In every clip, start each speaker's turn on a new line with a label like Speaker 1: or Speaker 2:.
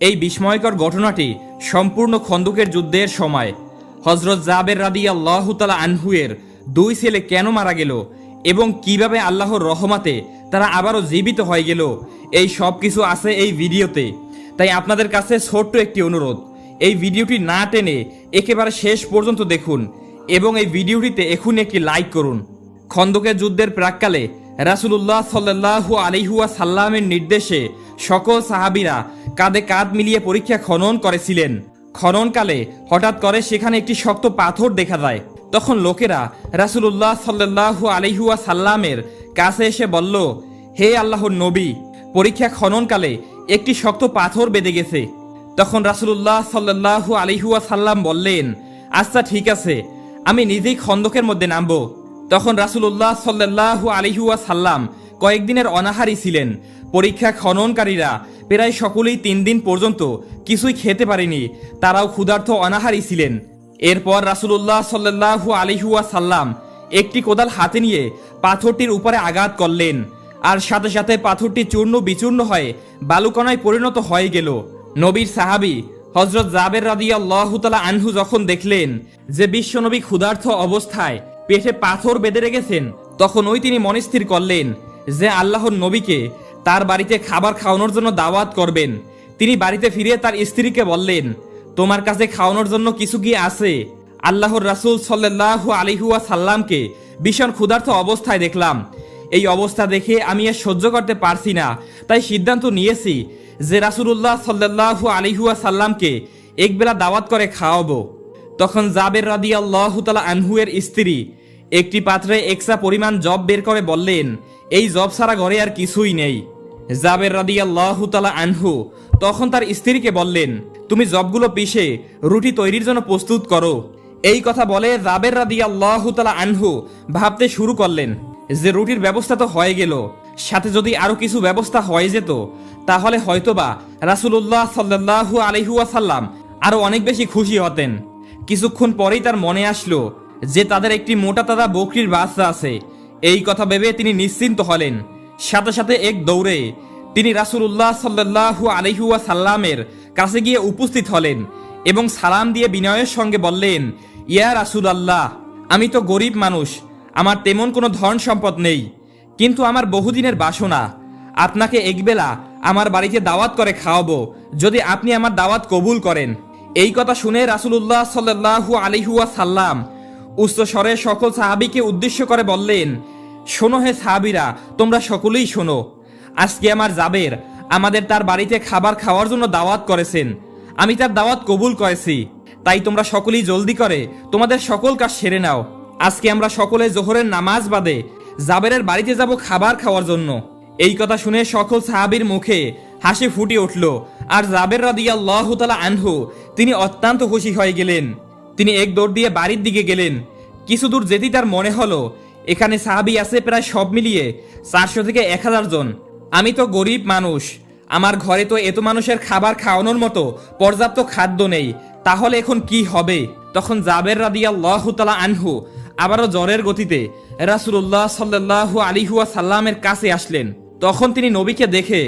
Speaker 1: এই বিস্ময়কর ঘটনাটি সম্পূর্ণ খন্দকের যুদ্ধের সময়। হজরত জাবের রাদি আল্লাহ তালা আনহুয়ের দুই ছেলে কেন মারা গেল এবং কীভাবে আল্লাহর রহমাতে তারা আবারও জীবিত হয়ে গেল, এই সব কিছু আছে এই ভিডিওতে। তাই আপনাদের কাছে ছোট্ট একটি অনুরোধ, এই ভিডিওটি না টেনে একেবারে শেষ পর্যন্ত দেখুন এবং এই ভিডিওটিতে এখন একটি লাইক করুন। খন্দকের যুদ্ধের প্রাককালে রাসুলুল্লাহ সাল্লাহু আলিহুয়া সাল্লামের নির্দেশে সকল সাহাবিরা কাঁধে কাঁধ মিলিয়ে পরীক্ষা খনন করেছিলেন। খননকালে হঠাৎ করে সেখানে একটি শক্ত পাথর দেখা যায়। তখন লোকেরা রাসুলুল্লাহ সাল্লাহু আলিহুয়া সাল্লামের কাছে এসে বলল, হে আল্লাহর নবী, পরীক্ষা খননকালে একটি শক্ত পাথর বেঁধে গেছে। তখন রাসুলুল্লাহ সাল্লাহু আলিহুয়া সাল্লাম বললেন আচ্ছা ঠিক আছে, আমি নিজেই খন্দকের মধ্যে নামবো। তখন রাসুলুল্লাহ সাল্লাহু আলিহুয়া সাল্লাম কয়েকদিনের অনাহারি ছিলেন। পরীক্ষা খননকারীরা প্রায় সকলেই তিন দিন পর্যন্ত কিছুই খেতে পারেনি। তারাও ক্ষুধার্থ অনাহারী ছিলেন। এরপর রাসুলুল্লাহ সাল্লাহু আলিহুয়া সাল্লাম একটি কোদাল হাতে নিয়ে পাথরটির উপরে আঘাত করলেন। আর সাথে সাথে পাথরটি চূর্ণ বিচূর্ণ হয়ে বালুকণায় পরিণত হয়ে গেল। নবীর সাহাবি হজরত জাবের রাদিয়াল্লাহু তাআলা আনহু যখন দেখলেন যে বিশ্বনবী ক্ষুধার্থ অবস্থায় পেটে পাথর বেঁধে রেখেছেন, তখন ওই তিনি মনস্থির করলেন যে আল্লাহর নবীকে তার বাড়িতে খাবার খাওয়ানোর জন্য দাওয়াত করবেন। তিনি বাড়িতে ফিরে তার স্ত্রীকে বললেন, তোমার কাছে খাওয়ানোর জন্য কিছু কি আছে? আল্লাহর রাসূল সাল্লাল্লাহু আলাইহুয়া সাল্লামকে ভীষণ ক্ষুধার্থ অবস্থায় দেখলাম। এই অবস্থা দেখে আমি আর সহ্য করতে পারছি না, তাই সিদ্ধান্ত নিয়েছি যে রাসূলুল্লাহ সাল্লাল্লাহু আলাইহুয়া সাল্লামকে একবেলা দাওয়াত করে খাওয়াবো। তখন জাবের রাদিয়াল্লাহু তাআলা আনহুয়ের স্ত্রী একটি পাত্রে এক্সট্রা পরিমাণ জব বের করে বললেন, এই জব ছাড়া ঘরে আর কিছুই নেই। জাবের রাদিয়াল্লাহু তাআলা আনহু তখন তার স্ত্রীকে বললেন, তুমি জবগুলো পিষে রুটি তৈরির জন্য প্রস্তুত করো। এই কথা বলে জাবের রাদিয়াল্লাহু তাআলা আনহু ভাবতে শুরু করলেন যে রুটির ব্যবস্থা তো হয়ে গেল, সাথে যদি আরও কিছু ব্যবস্থা হয়ে যেত, তাহলে হয়তোবা রাসূলুল্লাহ সাল্লাল্লাহু আলাইহি ওয়াসাল্লাম আরও অনেক বেশি খুশি হতেন। কিছুক্ষণ পরেই তার মনে আসলো যে তাদের একটি মোটা তাজা বকরির বাচ্চা আছে। এই কথা ভেবে তিনি নিশ্চিন্ত হলেন। সাথে সাথে এক দৌড়ে তিনি রাসূলুল্লাহ সাল্লাল্লাহু আলাইহি সাল্লামের কাছে গিয়ে উপস্থিত হলেন এবং সালাম দিয়ে বিনয়ের সঙ্গে বললেন, ইয়া রাসুল আল্লাহ আমি তো গরিব মানুষ, আমার তেমন কোনো ধন সম্পদ নেই, কিন্তু আমার বহুদিনের বাসনা, আপনাকে একবেলা আমার বাড়িতে দাওয়াত করে খাওয়াবো, যদি আপনি আমার দাওয়াত কবুল করেন। এই কথা শুনে রাসূলুল্লাহ সাল্লাল্লাহু আলিহুয়া সাল্লাম উচ্চ স্বরে সকল সাহাবীকে উদ্দেশ্য করে বললেন, শোনো হে সাহাবিরা, তোমরা সকলেই শোনো। আজকে আমার জাবের আমাদের তার বাড়িতে খাবার খাওয়ার জন্য দাওয়াত করেছেন। আমি তার দাওয়াত কবুল করেছি। তাই তোমরা সকলেই জলদি করে তোমাদের সকল কাজ সেরে নাও। আজকে আমরা সকলে জোহরের নামাজ বাদে জাবেরের বাড়িতে যাব খাবার খাওয়ার জন্য। এই কথা শুনে সকল সাহাবীর মুখে হাসি ফুটে উঠল। আর জাবের রাদিয়াল্লাহু তাআলা আনহু, তিনি অত্যন্ত খুশি হয়ে গেলেন। তিনি এক দৌড় দিয়ে বাড়ির দিকে গেলেন। কিছু দূর যেতেই তার মনে হলো, এখানে সাহাবি আছে প্রায় সব মিলিয়ে চারশো থেকে এক হাজার জন। আমি তো গরিব মানুষ, আমার ঘরে তো এত মানুষের খাবার খাওয়ানোর মতো পর্যাপ্ত খাদ্য নেই, তাহলে এখন কি হবে? তখন জাবের রাদিয়াল্লাহু তাআলা আনহু আবারও জ্বরের গতিতে রাসূলুল্লাহ সাল্লাল্লাহু আলিহুয়া সাল্লামের কাছে আসলেন। তখন তিনি নবীকে দেখে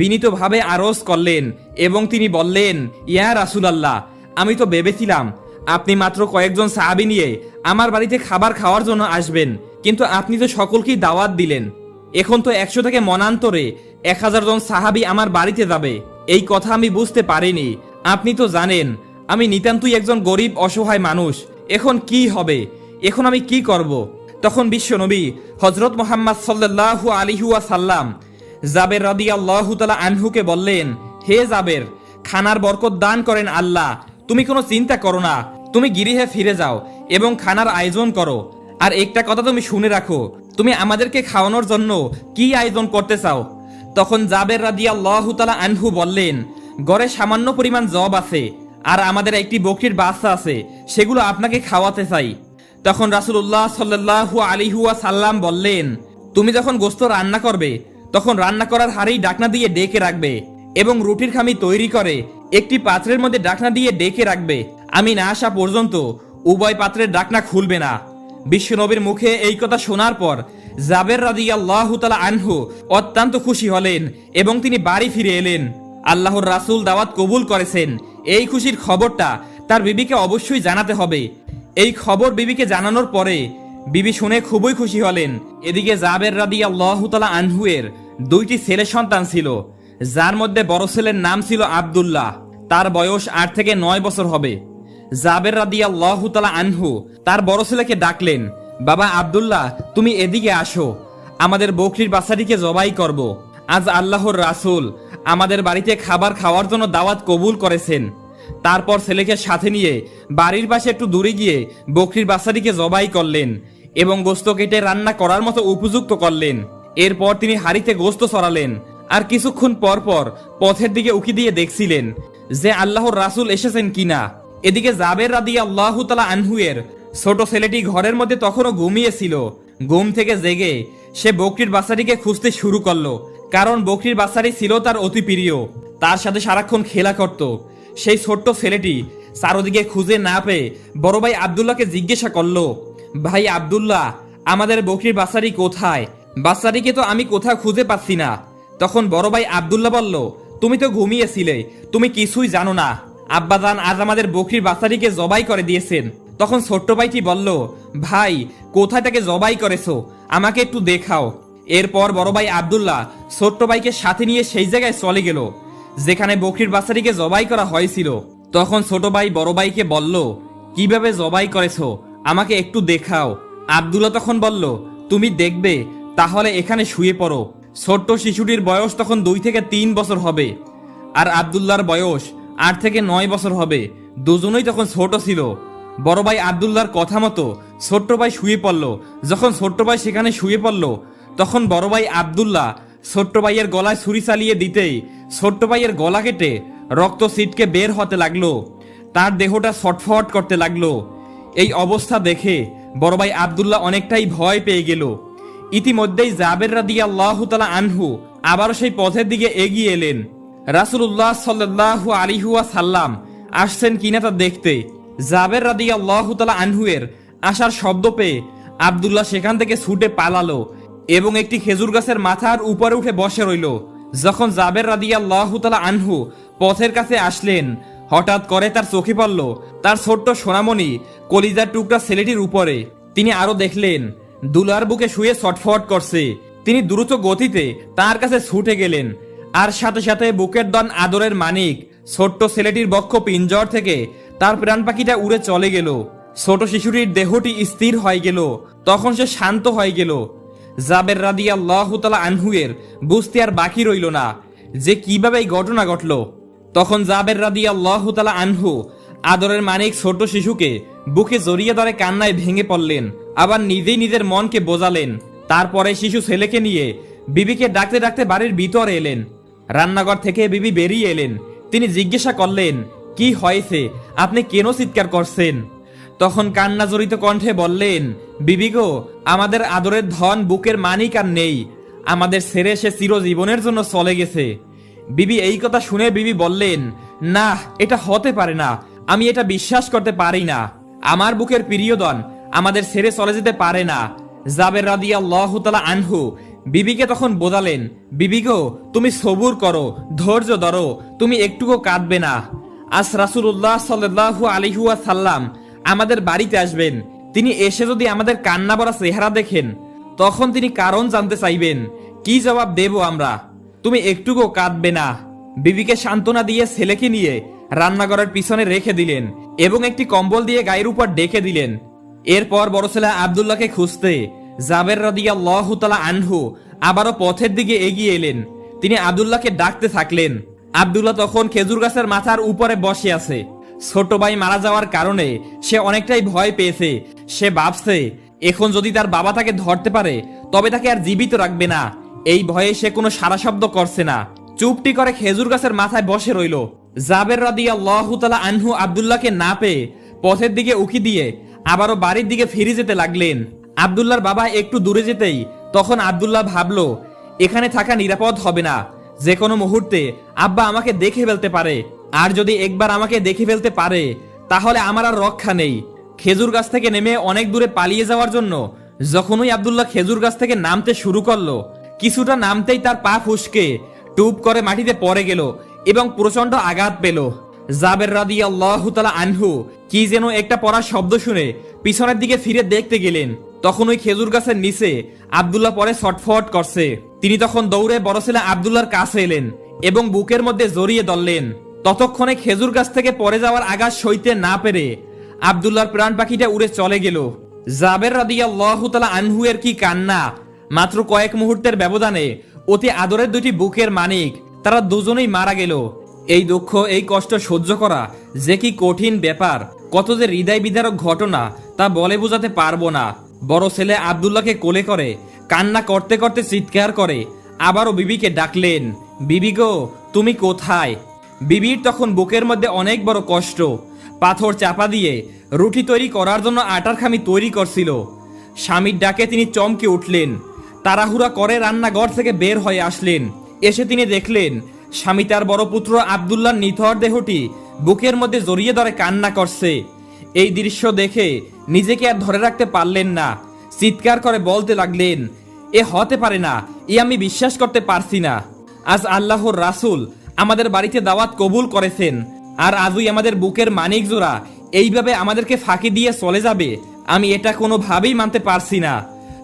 Speaker 1: বিনীতভাবে আরজ করলেন এবং তিনি বললেন, ইয়া রাসূলুল্লাহ, আমি তো ভেবেছিলাম আপনি মাত্র কয়েকজন সাহাবি নিয়ে আমার বাড়িতে খাবার খাওয়ার জন্য আসবেন, কিন্তু আপনি তো সকলকেই দাওয়াত দিলেন। এখন তো একশো থেকে মনান্তরে এক হাজার জন সাহাবি আমার বাড়িতে যাবে। এই কথা আমি বুঝতে পারিনি। আপনি তো জানেন, আমি নিতান্তই একজন গরিব, অসহায় মানুষ। এখন কি হবে? এখন আমি কি করব? তখন বিশ্বনবী হজরত মোহাম্মদ সাল্লাল্লাহু আলিহুয়া সাল্লাম জাবের রাদিয়াল্লাহু তাআলা আনহুকে বললেন, হে জাবের, খানার বরকত দান করেন আল্লাহ তুমি কোনো চিন্তা করো না। তুমি গিরিহে ফিরে যাও এবং খানার আয়োজন করো। আর একটা কথা তুমি শুনে রাখো, তুমি আমাদেরকে খাওয়ানোর জন্য কি আয়োজন করতে চাও? তখন জাবের রাদিয়াল্লাহু তাআলা আনহু বললেন গড়ে সামান্য পরিমাণ জব আছে, আর আমাদের একটি বকরির বাচ্চা আছে, সেগুলো আপনাকে খাওয়াতে চাই। তখন রাসূলুল্লাহ সাল্লাল্লাহু আলিহুয়া সাল্লাম বললেন, তুমি যখন গোস্ত রান্না করবে, তখন রান্না করার হারেই ডাকনা দিয়ে ডেকে রাখবে এবং রুটির খামি তৈরি করে একটি পাত্রের মধ্যে ডাকনা দিয়ে ডেকে রাখবে। আমি না আসা পর্যন্ত উভয় পাত্রের ডাকনা খুলবে না। বিশ্বনবীর মুখে এই কথা শোনার পর জাবের তাআলা আনহু অত্যন্ত খুশি হলেন এবং তিনি বাড়ি ফিরে এলেন। আল্লাহর রাসূল দাওয়াত কবুল করেছেন। এই খুশির খবরটা তার বিবিকে অবশ্যই জানাতে হবে। এই খবর বিবিকে জানানোর পরে বিবি শুনে খুবই খুশি হলেন। এদিকে জাবের রাদি আল্লাহ তালা আনহুয়ের দুইটি ছেলে সন্তান ছিল। যার মধ্যে বড় ছেলের নাম ছিল আব্দুল্লাহ, তার বয়স আট থেকে নয় বছর হবে। জাবের রাদিয়া আল্লাহ তালা আনহু তার বড় ছেলেকে ডাকলেন, বাবা আব্দুল্লাহ, তুমি এদিকে আসো, আমাদের বকরির বাচ্চাটিকে জবাই করব। আজ আল্লাহর রাসূল আমাদের বাড়িতে খাবার খাওয়ার জন্য দাওয়াত কবুল করেছেন। তারপর ছেলেকে সাথে নিয়ে বাড়ির পাশে একটু দূরে গিয়ে বকরির বাচ্চাটিকে জবাই করলেন এবং গোস্ত কেটে রান্না করার মতো উপযুক্ত করলেন। এরপর তিনি হাড়িতে গোস্ত সরালেন আর কিছুক্ষণ পর পর পথের দিকে উকি দিয়ে দেখছিলেন যে আল্লাহর রাসূল এসেছেন কিনা। এদিকে জাবের রাদি আল্লাহ তালা আনহুয়ের ছোট ছেলেটি ঘরের মধ্যে তখনও ঘুমিয়েছিল। ঘুম থেকে জেগে সে বকরির বাচ্চাটিকে খুঁজতে শুরু করল, কারণ বকরির বাচ্চাটি ছিল তার অতি প্রিয়। তার সাথে সারাক্ষণ খেলা করত। সেই ছোট্ট ছেলেটি চারোদিকে খুঁজে না পেয়ে বড় ভাই আবদুল্লাহকে জিজ্ঞাসা করল, ভাই আবদুল্লাহ, আমাদের বকরির বাচ্চাটি কোথায়? বাচ্চাটিকে তো আমি কোথাও খুঁজে পাচ্ছি না। তখন বড় ভাই আবদুল্লাহ বলল, তুমি তো ঘুমিয়েছিলে, তুমি কিছুই জানো না। আব্বাজান আজ আমাদের বকরির বাচ্চাটিকে জবাই করে দিয়েছেন। তখন ছোট্ট ভাইটি বলল, ভাই, কোথায় তাকে জবাই করেছ? আমাকে একটু দেখাও। এরপর বড় ভাই আবদুল্লাহ ছোট্ট ভাইকে সাথে নিয়ে সেই জায়গায় চলে গেল, যেখানে বকরির বাচ্চাটিকে জবাই করা হয়েছিল। তখন ছোট ভাই বড় ভাইকে বলল, কীভাবে জবাই করেছ? আমাকে একটু দেখাও। আবদুল্লাহ তখন বলল, তুমি দেখবে, তাহলে এখানে শুয়ে পড়ো। ছোট্ট শিশুটির বয়স তখন দুই থেকে তিন বছর হবে। আর আবদুল্লাহর বয়স আট থেকে নয় বছর হবে। দুজনেই তখন ছোট ছিল। বড় ভাই আবদুল্লাহর কথা মতো ছোট্ট ভাই শুয়ে পড়ল। যখন ছোট্ট ভাই সেখানে শুয়ে পড়ল, তখন বড় ভাই আবদুল্লাহ ছোট্ট ভাইয়ের গলায় ছুরি চালিয়ে দিতেই ছোট্ট ভাইয়ের গলা কেটে রক্ত সিটকে বের হতে লাগল। তার দেহটা ছটফট করতে লাগল। এই অবস্থা দেখে বড় ভাই আবদুল্লাহ অনেকটাই ভয় পেয়ে গেল। ইতিমধ্যেই জাবের রাদি আল্লাহ তালা আনহু আবারও সেই পথের দিকে এগিয়ে এলেন। রাসুল্লাহ সাল্লাহ আলিহুয়া সাল্লাম আসছেন কিনা তা দেখতে। জাবের রাদি আল্লাহ তালা আনহুয়ের আসার শব্দ পেয়ে আবদুল্লাহ সেখান থেকে ছুটে পালালো এবং একটি খেজুর গাছের মাথার উপরে উঠে বসে রইল। যখন জাবের রাদিয়া আল্লাহ তালা আনহু পথের কাছে আসলেন, হঠাৎ করে তার চোখে পড়ল তার ছোট্ট সোনামণি কলিজার টুকরা ছেলেটির উপরে। তিনি আরও দেখলেন দুলার বুকে শুয়ে ছটফট করছে। তিনি দ্রুত গতিতে তার কাছে ছুটে গেলেন। আর সাথে সাথে বুকের দন আদরের মানিক, ছোট্ট ছেলেটির বক্ষ পিঞ্জর থেকে তার প্রাণ পাখিটা উড়ে চলে গেল। ছোট শিশুটির দেহটি স্থির হয়ে গেল, তখন সে শান্ত হয়ে গেল। জাবের রাদি আল্লাহ তালা আনহুয়ের বুঝতে আর বাকি রইল না যে কীভাবে এই ঘটনা ঘটল। তখন জাবের রাদি আল্লাহ তালা আনহু আদরের মানিক ছোট শিশুকে বুকে জড়িয়ে ধরে কান্নায় ভেঙে পড়লেন, আবার নিজেই নিজের মনকে বোঝালেন। তারপরে শিশু ছেলেকে নিয়ে বিবিকে ডাকতে ডাকতে বাড়ির ভিতরে এলেন। রান্নাঘর থেকে বিবি বেরিয়ে এলেন। তিনি জিজ্ঞাসা করলেন, কি হয়েছে? আপনি কেন চিৎকার করছেন? তখন কান্না জড়িত কণ্ঠে বললেন, বিবি গো, আমাদের আদরের ধন বুকের মানিক আর নেই। আমাদের ছেড়ে সে চিরজীবনের জন্য চলে গেছে। বিবি এই কথা শুনে বিবি বললেন না এটা হতে পারে না। আমি এটা বিশ্বাস করতে পারি না। আমার বুকের প্রিয়দন আমাদের ছেড়ে চলে যেতে পারে না। জাবের রাদিয়া আল্লাহ তালা আনহু বিবিকে তখন বোঝালেন, বিবি গো, তুমি সবুর করো, ধৈর্য ধরো, তুমি একটুকু কাঁদবে না। আজ রাসুল্লাহ সাল্লাহু আলিহুয়া সাল্লাম আমাদের বাড়িতে আসবেন। তিনি এসে যদি আমাদের কান্না ভরা চেহারা দেখেন, তখন তিনি কারণ জানতে চাইবেন, কি জবাব দেব আমরা? তুমি একটুকু কাঁদবে না। বিবিকে সান্ত্বনা দিয়ে ছেলেকে নিয়ে রান্নাঘরের পিছনে রেখে দিলেন এবং একটি কম্বল দিয়ে গায়ের উপর ডেকে দিলেন। এরপর বড় ছেলে আবদুল্লাহকে খুঁজতে জাবের রাদিয়া লহুতলা আনহু আবারও পথের দিকে এগিয়ে এলেন। তিনি আবদুল্লাহকে ডাকতে থাকলেন। আবদুল্লাহ তখন খেজুর গাছের মাথার উপরে বসে আছে। ছোট ভাই মারা যাওয়ার কারণে সে অনেকটাই ভয় পেয়েছে। সে ভাবছে, এখন যদি তার বাবা তাকে ধরতে পারে, তবে তাকে আর জীবিত রাখবে না। এই ভয়ে সে কোনো সারা শব্দ করছে না। চুপটি করে খেজুর গাছের মাথায় বসে রইল। জাবের রাদিয়া লহুতলা আনহু আবদুল্লাহকে না পেয়ে পথের দিকে উকি দিয়ে আবারও বাড়ির দিকে ফিরে যেতে লাগলেন। আবদুল্লাহর বাবা একটু দূরে যেতেই তখন আবদুল্লাহ ভাবলো, এখানে থাকা নিরাপদ হবে না। যে কোনো মুহূর্তে আব্বা আমাকে দেখে ফেলতে পারে। আর যদি একবার আমাকে দেখে ফেলতে পারে, তাহলে আমার আর রক্ষা নেই। খেজুর গাছ থেকে নেমে অনেক দূরে পালিয়ে যাওয়ার জন্য যখনই আবদুল্লাহ খেজুর গাছ থেকে নামতে শুরু করল, কিছুটা নামতেই তার পা ফুসকে, টুপ করে মাটিতে পড়ে গেল। এবং প্রচণ্ড আঘাত পেল। জাবের রাদি আল্লাহ আনহু কি যেন একটা পড়ার শব্দ শুনে পিছনের দিকে ফিরে দেখতে গেলেন। তখন ওই খেজুর গাছের নিচে আবদুল্লাহ পরে ছটফট করছে। তিনি তখন দৌড়ে বড় ছেলে আবদুল্লার কাছে এলেন এবং বুকের মধ্যে জড়িয়ে ধরলেন। ততক্ষণে খেজুর গাছ থেকে পরে যাওয়ার আঘাত সইতে না পেরে আবদুল্লার প্রাণ পাখিটা উড়ে চলে গেল। জাবের রাদিয়াল্লাহু তাআলা আনহু এর কি কান্না? মাত্র কয়েক মুহূর্তের ব্যবধানে অতি আদরের দুটি বুকের মানিক তারা দুজনেই মারা গেল। এই দুঃখ, এই কষ্ট সহ্য করা যে কি কঠিন ব্যাপার। কত যে হৃদয় বিদারক ঘটনা তা বলে বোঝাতে পারব না। বড় ছেলে আবদুল্লাহকে কোলে করে, কান্না করতে করতে চিৎকার করে, আবারও বিবিকে ডাকলেন, বিবি গো, তুমি কোথায়? বিবির তখন বুকের মধ্যে অনেক বড় কষ্ট। পাথর চাপা দিয়ে রুটি তৈরি করার জন্য আটার খামি তৈরি করছিল। স্বামীর ডাকে তিনি চমকে উঠলেন। তাড়াহুড়া করে রান্নাঘর থেকে বের হয়ে আসলেন। এসে তিনি দেখলেন, স্বামী তার বড় পুত্র আবদুল্লার নিথর দেহটি বুকের মধ্যে জড়িয়ে ধরে কান্না করছে। এই দৃশ্য দেখে নিজেকে আর ধরে রাখতে পারলেন না। চিৎকার করে বলতে লাগলেন, এ হতে পারে না, এ আমি বিশ্বাস করতে পারছি না। আজ আল্লাহর রাসূল আমাদের বাড়িতে দাওয়াত কবুল করেছেন, আর আজই আমাদের বুকের মানিক জোড়া এইভাবে আমাদেরকে ফাঁকি দিয়ে চলে যাবে, আমি এটা কোনোভাবেই মানতে পারছি না।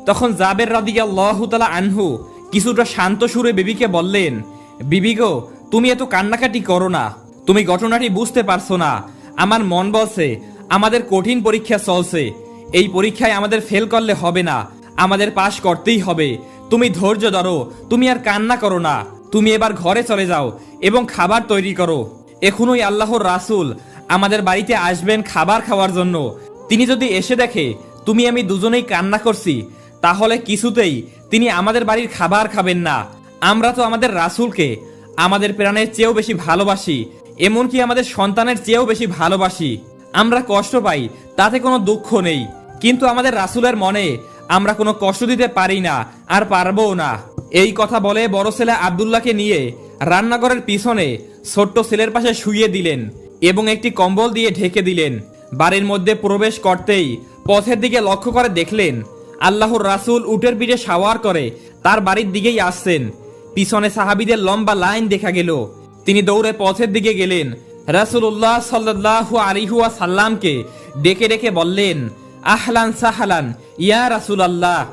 Speaker 1: তখন জাবের রাদিয়াল্লাহু তাআলা আনহু কিছুটা শান্ত সুরে বিবিকে বললেন, বিবি গো, তুমি এত কান্নাকাটি করো না। তুমি ঘটনাটি বুঝতে পারছ না। আমার মন বলছে, আমাদের কঠিন পরীক্ষা চলছে। এই পরীক্ষায় আমাদের ফেল করলে হবে না। আমাদের পাশ করতেই হবে। তুমি ধৈর্য ধরো, তুমি আর কান্না করো না। তুমি এবার ঘরে চলে যাও এবং খাবার তৈরি করো। এখনই আল্লাহর রাসূল আমাদের বাড়িতে আসবেন খাবার খাওয়ার জন্য। তিনি যদি এসে দেখে, তুমি আমি দুজনেই কান্না করছি তাহলে কিছুতেই তিনি আমাদের বাড়ির খাবার খাবেন না। আমরা তো আমাদের রাসূলকে, আমাদের প্রাণের চেয়েও বেশি ভালোবাসি, এমনকি আমাদের সন্তানের চেয়েও বেশি ভালোবাসি। আমরা কষ্ট পাই, তাতে কোনো দুঃখ নেই। কিন্তু আমাদের রাসূলের মনে আমরা কোনো কষ্ট দিতে পারি না, আর পারবও না। এই কথা বলে বড় ছেলে আবদুল্লাহকে নিয়ে রান্নাঘরের পিছনে ছোট্ট ছেলের পাশে শুইয়ে দিলেন এবং একটি কম্বল দিয়ে ঢেকে দিলেন। বাড়ির মধ্যে প্রবেশ করতেই পথের দিকে লক্ষ্য করে দেখলেন আল্লাহর রাসূল উটের পিঠে সাওয়ার করে, তার বাড়ির দিকেই আসছেন। পিছনে সাহাবিদের লম্বা লাইন দেখা গেল। তিনি দৌড়ে পথের দিকে গেলেন। রাসূলুল্লাহ সাল্লাল্লাহু আলাইহি সাল্লামকে ডেকে ডেকে বললেন, আহলান সাহালান, ইয়া রাসুল আল্লাহ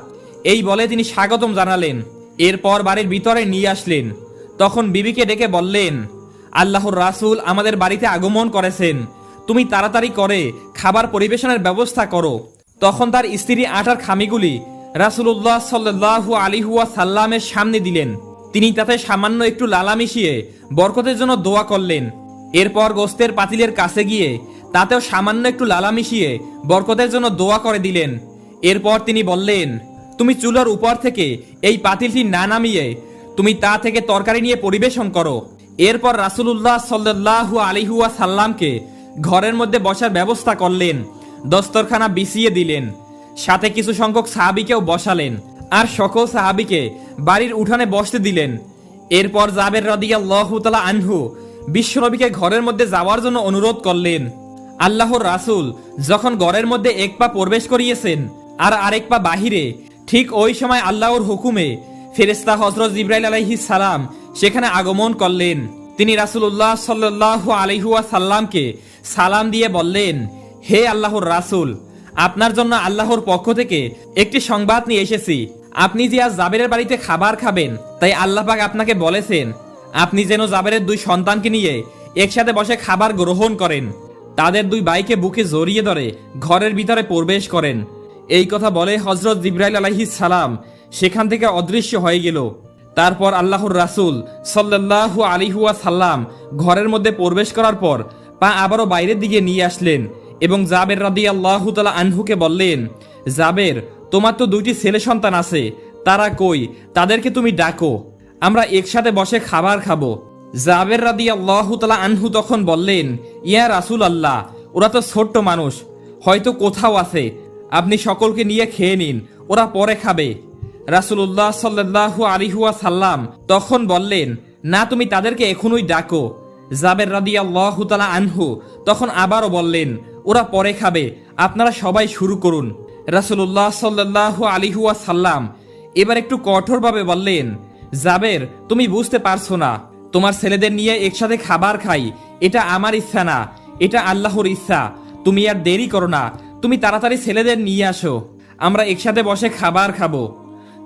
Speaker 1: এই বলে তিনি স্বাগতম জানালেন। এরপর বাড়ির ভিতরে নিয়ে আসলেন। তখন বিবিকে ডেকে বললেন, আল্লাহর রাসূল আমাদের বাড়িতে আগমন করেছেন। তুমি তাড়াতাড়ি করে খাবার পরিবেশনের ব্যবস্থা করো। তখন তার স্ত্রী আটার খামিগুলি রাসূলুল্লাহ সাল্লাল্লাহু আলিহুয়া সাল্লামের সামনে দিলেন। তিনি তাতে সামান্য একটু লালা মিশিয়ে বরকতের জন্য দোয়া করলেন। এরপর গোস্তের পাতিলের কাছে গিয়ে তাতেও সামান্য একটু লালা মিশিয়ে বরকতের জন্য দোয়া করে দিলেন। এরপর তিনি বললেন, তুমি চুলার উপর থেকে এই পাতিলটি না নামিয়ে তুমি তা থেকে তরকারি নিয়ে পরিবেশন করো। এরপর রাসূলুল্লাহ সাল্লাল্লাহু আলিহুয়া সাল্লামকে ঘরের মধ্যে বসার ব্যবস্থা করলেন। দস্তরখানা বিছিয়ে দিলেন। সাথে কিছু সংখ্যক সাহাবিকেও বসালেন আর সকল সাহাবিকে বাড়ির উঠানে বসতে দিলেন। এরপর জাবের রাদিয়াল্লাহু তাআলা আনহু বিশ্বনবীকে ঘরের মধ্যে যাওয়ার জন্য অনুরোধ করলেন। আল্লাহর রাসূল যখন ঘরের মধ্যে এক পা প্রবেশ করিয়েছেন আর আরেক পা বাহিরে, ঠিক ওই সময় আল্লাহর হুকুমে ফেরেস্তা হজরত ইব্রাহিম আলাইহিস সালাম সেখানে আগমন করলেন। তিনি রাসূলুল্লাহ সাল্লাল্লাহু আলাইহি সাল্লামকে সালাম দিয়ে বললেন হে আল্লাহর রাসূল, আপনার জন্য আল্লাহর পক্ষ থেকে একটি সংবাদ নিয়ে এসেছি। আপনি যে আজ জাবেরের বাড়িতে খাবার খাবেন, তাই আল্লাহ পাক আপনাকে বলেছেন, আপনি যেন জাবেরের দুই সন্তানকে নিয়ে একসাথে বসে খাবার গ্রহণ করেন। তাদের দুই বাইকে বুকে জড়িয়ে ধরে ঘরের ভিতরে প্রবেশ করেন। এই কথা বলে হজরত জিব্রাইল আলাইহিস সালাম সেখান থেকে অদৃশ্য হয়ে গেল। তারপর আল্লাহর রাসূল সাল্লাল্লাহু আলিহুয়া সাল্লাম ঘরের মধ্যে প্রবেশ করার পর পা আবারও বাইরের দিকে নিয়ে আসলেন। এবং জাবের রাদি আল্লাহ তালা আনহুকে বললেন, জাবের, তোমার তো দুইটি ছেলে সন্তান আছে, তারা কই? তাদেরকে তুমি ডাকো। আমরা একসাথে বসে খাবার খাব। জাবের রাদি আল্লাহ তালা আনহু তখন বললেন, ইয়া রাসুল আল্লাহ ওরা তো ছোট্ট মানুষ, হয়তো কোথাও আছে। আপনি সকলকে নিয়ে খেয়ে নিন, ওরা পরে খাবে। রাসুলুল্লাহ সাল্লাহ আলিহুয়া সাল্লাম তখন বললেন, না, তুমি তাদেরকে এখনই ডাকো। জাবের রাদি আল্লাহ তালা আনহু তখন আবারও বললেন, ওরা পরে খাবে, আপনারা সবাই শুরু করুন। রাসুলুল্লাহ সাল্লাহ আলিহুয়া সাল্লাম এবার একটু কঠোরভাবে বললেন, জাবের, তুমি বুঝতে পারছ না, তোমার ছেলেদের নিয়ে একসাথে খাবার খাই, এটা আমার ইচ্ছা না, এটা আল্লাহর ইচ্ছা। তুমি আর দেরি করো না, তুমি তাড়াতাড়ি ছেলেদের নিয়ে আসো, আমরা একসাথে বসে খাবার খাব।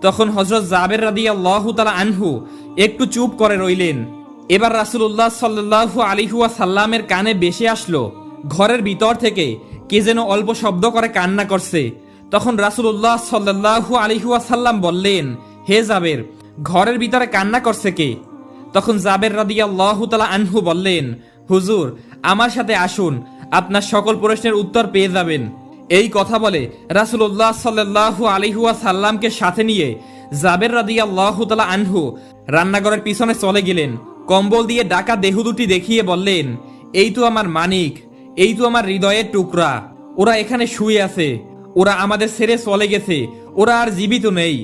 Speaker 1: তখন হজরত জাবের রাদি আল্লাহ তালা আনহু একটু চুপ করে রইলেন। এবার রাসুল্লাহ সাল্লাহু আলিহুয়া সাল্লামের কানে বেশি আসলো, ঘরের ভিতর থেকে কে যেন অল্প শব্দ করে কান্না করছে। তখন রাসুল্লাহ সাল্লাহু আলিহুয়া সাল্লাম বললেন, হে জাবের, ঘরের ভিতরে কান্না করছে কে? তখন জাবের রাদিয়া তালা আনহু বললেন, হুজুর, আমার সাথে আসুন, আপনার সকল প্রশ্নের উত্তর পেয়ে যাবেন। এই কথা বলে রাসুল্লাহ সাল্লাহু আলিহুয়া সাল্লামকে সাথে নিয়ে জাবের রাদিয়া তালা আনহু রান্নাঘরের পিছনে চলে গেলেন। কম্বল দিয়ে ডাকা দেহ দুটি দেখিয়ে বললেন, এই তো আমার মানিক, এই তো আমার হৃদয়ের টুকরা। ওরা এখানে শুয়ে আছে, ওরা আমাদের ছেড়ে চলে গেছে, ওরা আর জীবিত নেই।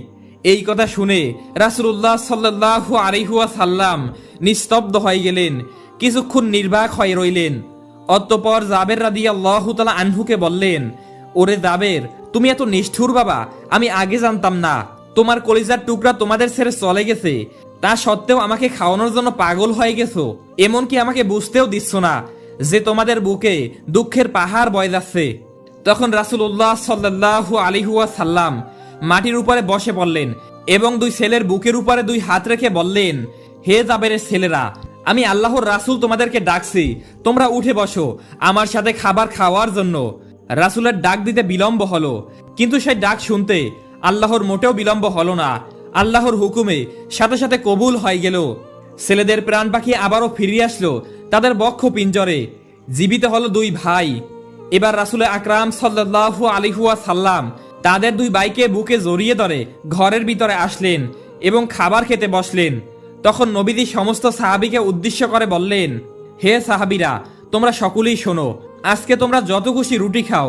Speaker 1: এই কথা শুনে রাসুল্লাহ সাল্লাহ আলিহুয়া সাল্লাম নিস্তব্ধ হয়ে গেলেন, কিছুক্ষণ নির্বাক হয়ে রইলেন। অতঃপর জাবের রাদি আল্লাহ তালা আনহুকে বললেন, ওরে জাবের, তুমি এত নিষ্ঠুর বাবা, আমি আগে জানতাম না। তোমার কলিজার টুকরা তোমাদের ছেড়ে চলে গেছে তা সত্ত্বেও আমাকে খাওয়ানোর জন্য পাগল হয়ে গেছো। এমনকি আমাকে বুঝতেও দিচ্ছ না যে তোমাদের বুকে দুঃখের পাহাড় বয়ে যাচ্ছে। তখন রাসুল্লাহ সাল্লাহ আলিহুয়া সাল্লাম মাটির উপরে বসে পড়লেন এবং দুই ছেলের বুকের উপরে দুই হাত রেখে বললেন, হে জাবেরের ছেলেরা, আমি আল্লাহর রাসুল তোমাদেরকে ডাকছি, তোমরা উঠে বসো আমার সাথে খাবার খাওয়ার জন্য। রাসুলের ডাক দিতে বিলম্ব হলো, কিন্তু সেই ডাক শুনতে আল্লাহর মোটেও বিলম্ব হলো না। আল্লাহর হুকুমে সাথে সাথে কবুল হয়ে গেল। ছেলেদের প্রাণ পাখি আবারও ফিরিয়ে আসলো তাদের বক্ষ পিঞ্জরে। জীবিত হলো দুই ভাই। এবার রাসুলে আকরাম সাল্লাহ আলিহুয়া সাল্লাম তাদের দুই বাইকে বুকে জড়িয়ে ধরে ঘরের ভিতরে আসলেন এবং খাবার খেতে বসলেন। তখন নবীদি সমস্ত সাহাবিকে উদ্দেশ্য করে বললেন, হে সাহাবিরা, তোমরা সকলেই শোনো, আজকে তোমরা যত খুশি রুটি খাও,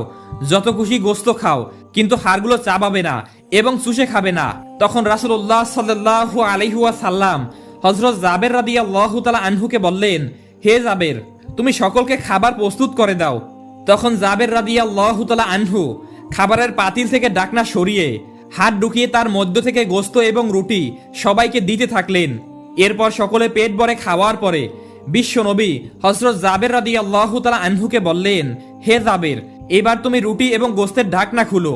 Speaker 1: যত খুশি গোস্ত খাও, কিন্তু হাড়গুলো চাবাবে না এবং চুষে খাবে না। তখন রাসুল্লাহ সাল্লাহ আলিহুয়া সাল্লাম হজরত জাবের রাদিয়া তালা আনহুকে বললেন, হে জাবের, তুমি সকলকে খাবার প্রস্তুত করে দাও। তখন জাবের রাদিয়া তালা আনহু খাবারের পাতিল থেকে ডাকনা সরিয়ে হাত ঢুকিয়ে তার মধ্য থেকে গোস্ত এবং রুটি সবাইকে দিতে থাকলেন। এরপর সকলে পেট ভরে খাওয়ার পরে বিশ্ব নবী হজরত জাবের রাদি আল্লাহ তালা আনহুকে বললেন, হে জাবের, এবার তুমি রুটি এবং গোস্তের ঢাকনা খুলো।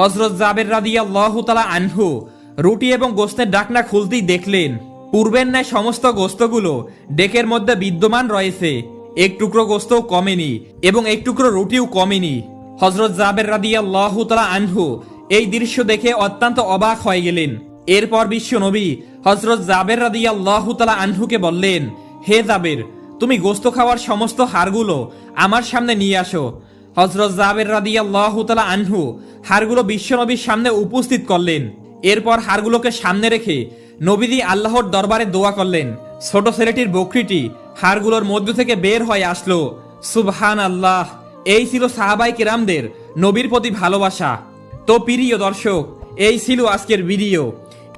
Speaker 1: হজরত জাবের রাদি আল্লাহ আনহু রুটি এবং গোস্তের ঢাকনা খুলতেই দেখলেন, পূর্বের ন্যায় সমস্ত গোস্তগুলো ডেকের মধ্যে বিদ্যমান রয়েছে। এক টুকরো গোস্তও কমেনি এবং এক টুকরো রুটিও কমেনি। হজরত জাবের রাদি আল্লাহ আনহু এই দৃশ্য দেখে অত্যন্ত অবাক হয়ে গেলেন। এরপর বিশ্ব নবী হজরত জাবের রাদি আল্লাহ আনহুকে বললেন, হে জাবের, তুমি গোস্ত খাওয়ার সমস্ত হাড়গুলো আমার সামনে নিয়ে আসো। হজরত জাবের রাদি আল্লাহ আনহু হাড়গুলো বিশ্ব নবীর সামনে উপস্থিত করলেন। এরপর হাড়গুলোকে সামনে রেখে নবীদি আল্লাহর দরবারে দোয়া করলেন। ছোট ছেলেটির বকরিটি হাড়গুলোর মধ্য থেকে বের হয়ে আসলো। সুবহান আল্লাহ এই ছিল সাহাবাই কেরামদের নবীর প্রতি ভালোবাসা। তো প্রিয় দর্শক, এই ছিল আজকের ভিডিও।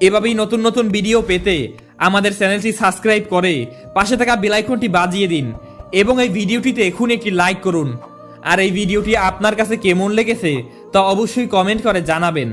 Speaker 1: এভাবেই নতুন নতুন ভিডিও পেতে আমাদের চ্যানেলটি সাবস্ক্রাইব করে পাশে থাকা বেলাইকনটি বাজিয়ে দিন এবং এই ভিডিওটিতে এখন একটি লাইক করুন। আর এই ভিডিওটি আপনার কাছে কেমন লেগেছে তা অবশ্যই কমেন্ট করে জানাবেন।